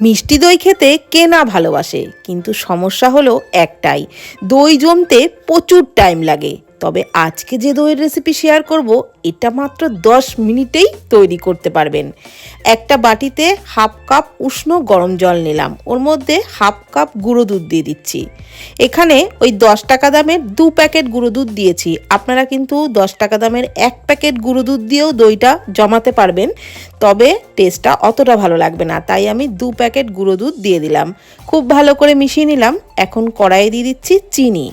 মিষ্টি দই খেতে কে না ভালোবাসে? কিন্তু সমস্যা হলো একটাই, দই জমতে প্রচুর টাইম লাগে। তবে আজকে যে দইয়ের রেসিপি শেয়ার করব, এটা মাত্র 10 মিনিটেই তৈরি করতে পারবেন। একটা বাটিতে হাফ কাপ উষ্ণ গরম জল নিলাম, ওর মধ্যে হাফ কাপ গুঁড়ো দুধ দিয়ে দিচ্ছি। এখানে ওই দশ টাকা দামের দু প্যাকেট গুঁড়ো দুধ দিয়েছি। আপনারা কিন্তু দশ টাকা দামের এক প্যাকেট গুঁড়ো দুধ দিয়েও দইটা জমাতে পারবেন, তবে টেস্টটা অতটা ভালো লাগবে না, তাই আমি দু প্যাকেট গুঁড়ো দুধ দিয়ে দিলাম। খুব ভালো করে মিশিয়ে নিলাম, এখন কড়াইয়ে দিয়ে দিচ্ছি চিনি।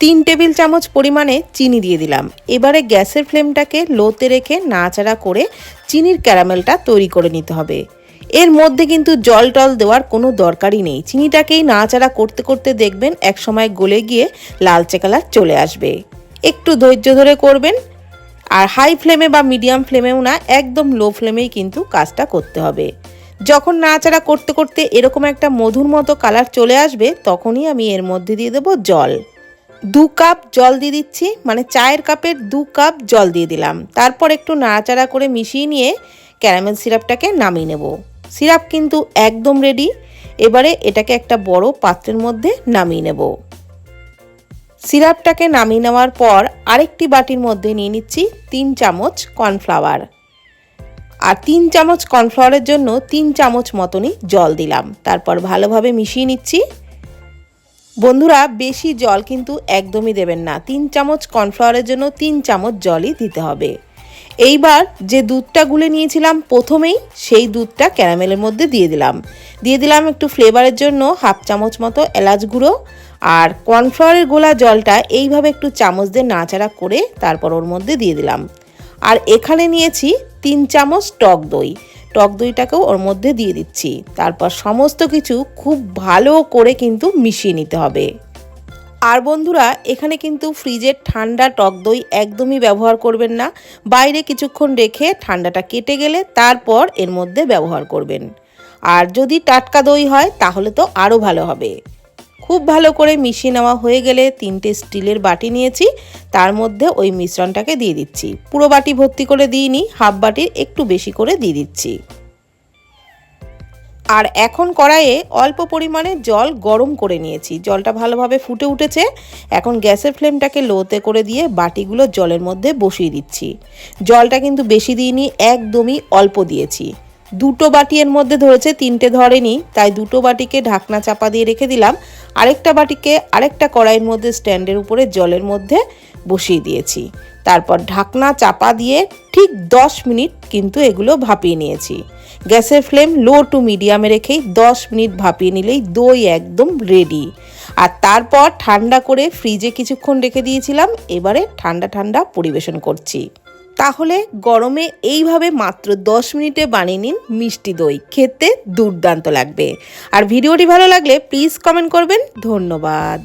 তিন টেবিল চামচ পরিমাণে চিনি দিয়ে দিলাম। এবারে গ্যাসের ফ্লেমটাকে লোতে রেখে নাড়াচাড়া করে চিনির ক্যারামেলটা তৈরি করে নিতে হবে। এর মধ্যে কিন্তু জল টল দেওয়ার কোনো দরকারই নেই। চিনিটাকেই নাড়াচাড়া করতে করতে দেখবেন এক সময় গলে গিয়ে লালচে কালার চলে আসবে। একটু ধৈর্য ধরে করবেন। আর হাই ফ্লেমে বা মিডিয়াম ফ্লেমেও না, একদম লো ফ্লেমেই কিন্তু কাজটা করতে হবে। যখন নাড়াচাড়া করতে করতে এরকম একটা মধুর মতো কালার চলে আসবে, তখনই আমি এর মধ্যে দিয়ে দেবো জল। দু কাপ জল দিয়ে দিচ্ছি মানে চায়ের কাপের দু কাপ জল দিয়ে দিলাম। তারপর একটু নাড়াচাড়া করে মিশিয়ে নিয়ে ক্যারামেল সিরাপটাকে নামিয়ে নেব। সিরাপ কিন্তু একদম রেডি এবারে এটাকে একটা বড় পাত্রের মধ্যে নামিয়ে নেব। সিরাপটাকে নামিয়ে নেওয়ার পর আরেকটি বাটির মধ্যে নিয়ে নিচ্ছি তিন চামচ কর্নফ্লাওয়ার। আর তিন চামচ কর্নফ্লাওয়ারের জন্য তিন চামচ মতনই জল দিলাম। তারপর ভালোভাবে মিশিয়ে নিচ্ছি। বন্ধুরা, বেশি জল কিন্তু একদমই দেবেন না। তিন চামচ কর্নফ্লাওয়ারের জন্য তিন চামচ জলই দিতে হবে। এইবার যে দুধটা গুলে নিয়েছিলাম, প্রথমেই সেই দুধটা ক্যারামেলের মধ্যে দিয়ে দিলাম। দিয়ে দিলাম একটু ফ্লেভারের জন্য হাফ চামচ মতো এলাচ গুঁড়ো। আর কর্নফ্লাওয়ারের গোলা জলটা এইভাবে একটু চামচ দিয়ে নাচাড়া করে তারপর ওর মধ্যে দিয়ে দিলাম। আর এখানে নিয়েছি তিন চামচ টক দই। টক দইটাকেও ওর মধ্যে দিয়ে দিচ্ছি। তারপর সমস্ত কিছু খুব ভালো করে কিন্তু মিশিয়ে নিতে হবে। আর বন্ধুরা, এখানে কিন্তু ফ্রিজের ঠান্ডা টক দই একদমই ব্যবহার করবেন না। বাইরে কিছুক্ষণ রেখে ঠান্ডাটা কেটে গেলে তারপর এর মধ্যে ব্যবহার করবেন। আর যদি টাটকা দই হয়, তাহলে তো আরও ভালো হবে। খুব ভালো করে মিশিয়ে নেওয়া হয়ে গেলে তিনটে স্টিলের বাটি নিয়েছি, তার মধ্যে ওই মিশ্রণটাকে দিয়ে দিচ্ছি। পুরো বাটি ভর্তি করে দিইনি, হাফ বাটির একটু বেশি করে দিয়ে দিচ্ছি। আর এখন কড়াইয়ে অল্প পরিমাণে জল গরম করে নিয়েছি। জলটা ভালোভাবে ফুটে উঠেছে। এখন গ্যাসের ফ্লেমটাকে লোতে করে দিয়ে বাটিগুলো জলের মধ্যে বসিয়ে দিচ্ছি। জলটা কিন্তু বেশি দিইনি, একদমই অল্প দিয়েছি। দুটো বাটি এর মধ্যে ধরেছে, তিনটে ধরেনি, তাই দুটো বাটিকে ঢাকনা চাপা দিয়ে রেখে দিলাম। আরেকটা বাটিকে আরেকটা কড়াইয়ের মধ্যে স্ট্যান্ডের উপরে জলের মধ্যে বসিয়ে দিয়েছি। তারপর ঢাকনা চাপা দিয়ে ঠিক 10 মিনিট কিন্তু এগুলো ভাপিয়ে নিয়েছি। গ্যাসের ফ্লেম লো টু মিডিয়ামে রেখেই 10 মিনিট ভাপিয়ে নিলেই দই একদম রেডি। আর তারপর ঠান্ডা করে ফ্রিজে কিছুক্ষণ রেখে দিয়েছিলাম, এবারে ঠান্ডা ঠান্ডা পরিবেশন করছি। তাহলে গরমে এইভাবে মাত্র 10 মিনিটে বানিয়ে নিন মিষ্টি দই। খেতে দুর্দান্ত লাগবে। আর ভিডিওটি ভালো লাগলে প্লিজ কমেন্ট করবেন। ধন্যবাদ।